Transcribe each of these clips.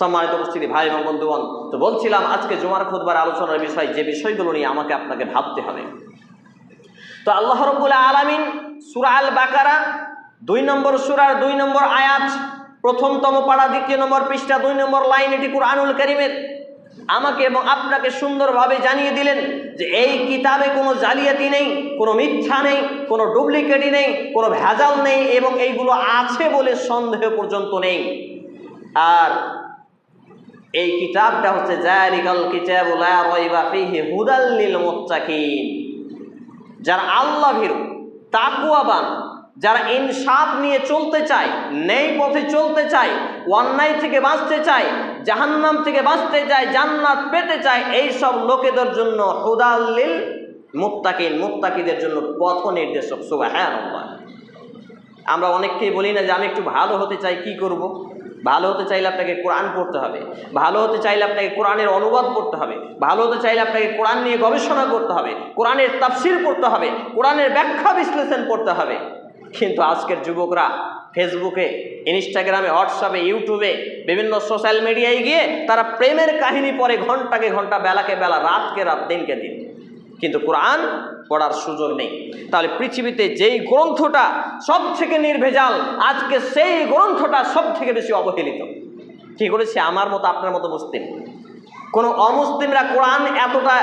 সম্মানিত উপস্থিতি, ভাই এবং বন্ধুগণ, তো বলছিলাম আজকে জুমার খুদবার আলোচনার বিষয়, যে বিষয়গুলো নিয়ে আমাকে আপনাকে ভাবতে হবে। তো আল্লাহ রব্বুল আলামিন সুরা আল বাকারা দুই নম্বর সুরার দুই নম্বর আয়াত, প্রথমতম পাড়া, দ্বিতীয় নম্বর পৃষ্ঠা, দুই নম্বর লাইন, এটি কুরআনুল করিমের, আমাকে এবং আপনাকে সুন্দরভাবে জানিয়ে দিলেন যে এই কিতাবে কোনো জালিয়াতি নেই, কোনো মিথ্যা নেই, কোনো ডুপ্লিকেটই নেই, কোনো ভেজাল নেই এবং এইগুলো আছে বলে সন্দেহ পর্যন্ত নেই। আর এই কিতাবটা হচ্ছে জারিকাল কিতাবুল লা রাইবা ফীহি হুদাল লিল মুত্তাকিন যারা আল্লাহ ভীরু তাকুয়াবান যারা ইনসাফ নিয়ে চলতে চায় নেই পথে চলতে চায়, অন্যায় থেকে বাঁচতে চায়, জাহান্নাম থেকে বাঁচতে চায়, জান্নাত পেতে চায় এই সব লোকেদের জন্য হুদাল্লিল মুত্তাকিন, মুত্তাকিদের জন্য পথ নির্দেশক সুবাহ আমরা অনেককেই বলি না যে আমি একটু ভালো হতে চাই, কি করব। ভালো হতে চাইলে আপনাকে কোরআন পড়তে হবে, ভালো হতে চাইলে আপনাকে কোরআনের অনুবাদ করতে হবে, ভালো হতে চাইলে আপনাকে কোরআন নিয়ে গবেষণা করতে হবে, কোরআনের তাফসির করতে হবে, কোরআনের ব্যাখ্যা বিশ্লেষণ করতে হবে। কিন্তু আজকের যুবকরা ফেসবুকে, ইনস্টাগ্রামে, হোয়াটসঅ্যাপে, ইউটিউবে, বিভিন্ন সোশ্যাল মিডিয়ায় গিয়ে তারা প্রেমের কাহিনী পরে ঘন্টাকে ঘণ্টা, বেলাকে বেলা, রাতকে রাত, দিনকে দিন। কিন্তু কোরআন পড়ার সুযোগ নেই। তাহলে পৃথিবীতে যেই গ্রন্থটা সব থেকে নির্ভেজাল, আজকে সেই গ্রন্থটা সব থেকে বেশি অবহেলিত। কি করেছে? আমার মতো, আপনার মতো মুসলিম। কোনো অমুসলিমরা কোরআন এতটা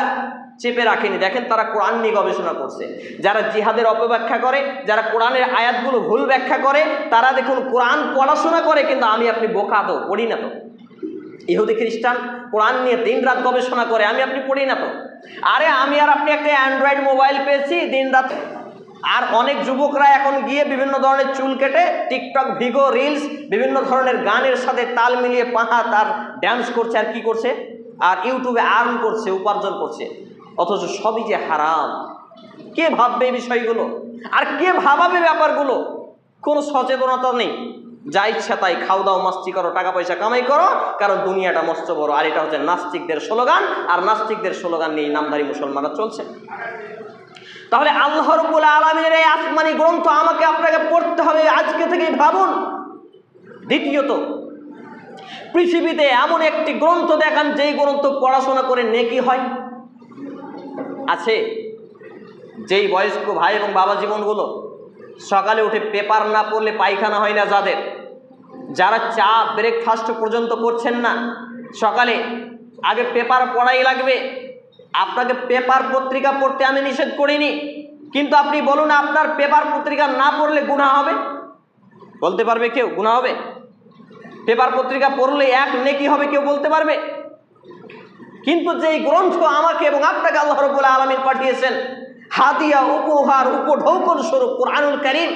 চেপে রাখেনি। দেখেন তারা কোরআন নিয়ে গবেষণা করছে। যারা জিহাদের অপব্যাখ্যা করে, যারা কোরআনের আয়াতগুলো ভুল ব্যাখ্যা করে, তারা দেখুন কোরআন পড়াশোনা করে, কিন্তু আমি আপনি বোকা তো, পড়ি না তো। ইহুদি খ্রিস্টান কোরআন নিয়ে দিন রাত গবেষণা করে, আমি আপনি পড়ি না তো। আরে আমি আর আপনি একটা অ্যান্ড্রয়েড মোবাইল পেয়েছি দিন রাত আর অনেক যুবকরা এখন গিয়ে বিভিন্ন ধরনের চুল কেটে টিকটক ভিগো রিলস বিভিন্ন ধরনের গানের সাথে তাল মিলিয়ে পাহা তার ড্যান্স করছে আর কি করছে? আর ইউটিউবে আর্ন করছে, উপার্জন করছে। অথচ সবই যে হারাম। কে ভাববে এই বিষয়গুলো? আর কে ভাবাবে ব্যাপারগুলো? কোনো সচেতনতা নেই। যা ইচ্ছা তাই খাও দাও, মাস্তি করো, টাকা পয়সা কামাই করো, কারণ দুনিয়াটা মস্ত বড়। আর এটা হচ্ছে নাস্তিকদের স্লোগান, আর নাস্তিকদের স্লোগান নিয়ে নামধারী মুসলমানরা চলছে। তাহলে আল্লাহ রব্বুল আলমিনের এই আসমানি গ্রন্থ আমাকে আপনাকে পড়তে হবে আজকে থেকেই ভাবুন। দ্বিতীয়ত, পৃথিবীতে এমন একটি গ্রন্থ দেখান, যেই গ্রন্থ পড়াশোনা করে নেকি হয়। আছে, যেই বয়স্ক ভাই এবং বাবা জীবনগুলো সকালে উঠে পেপার না পড়লে পায়খানা হয় না যাদের। যারা চা ব্রেকফাস্ট পর্যন্ত করছেন না, সকালে আগে পেপার পড়াই লাগবে। আপনাকে পেপার পত্রিকা পড়তে আমি নিষেধ করিনি। কিন্তু আপনি বলুন, আপনার পেপার পত্রিকা না পড়লে গুণা হবে? বলতে পারবে কেউ গুণা হবে? পেপার পত্রিকা পড়লে এক নেকি হবে কেউ বলতে পারবে? কিন্তু যেই গ্রন্থ আমাকে এবং আপনাকে আল্লাহ রবুল্লা আলমিন পাঠিয়েছেন হাদিয়া উপহার উপঢৌকন স্বরূপ কোরআনুল করিম।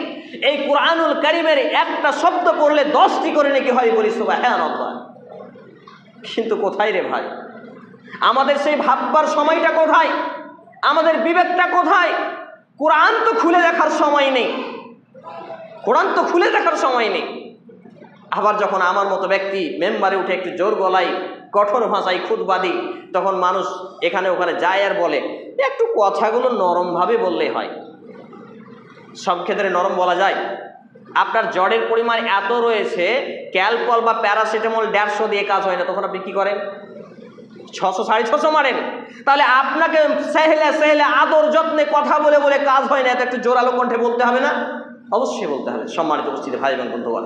এই কোরআনুল করিমের একটা শব্দ পড়লে দশটি করে নাকি হয় বলি সুবাহ হ্যাঁ কিন্তু কোথায় রে ভাই? আমাদের সেই ভাববার সময়টা কোথায়? আমাদের বিবেকটা কোথায়? কোরআন তো খুলে দেখার সময় নেই। কোরআন তো খুলে দেখার সময় নেই। আবার যখন আমার মতো ব্যক্তি মেম্বারে উঠে একটু জোর গলায়, কঠোর ভাষায় খুদবাদি তখন মানুষ এখানে ওখানে যায় আর বলে একটু কথাগুলো নরমভাবে বললেই হয়। সব ক্ষেত্রে নরম বলা যায়। আপনার জ্বরের পরিমাণ এত রয়েছে, ক্যালকল বা প্যারাসিটামল দেড়শো দিয়ে কাজ হয় না, তখন আপনি কী করেন? ছশো, সাড়ে ছশো মারেন। তাহলে আপনাকে সেহলে সেহলে আদর যত্নে কথা বলে বলে কাজ হয় না, এত একটু জোরালো কণ্ঠে বলতে হবে না? অবশ্যই বলতে হবে। সম্মানিত উপস্থিতি ভাই এবং বন্ধুগণ।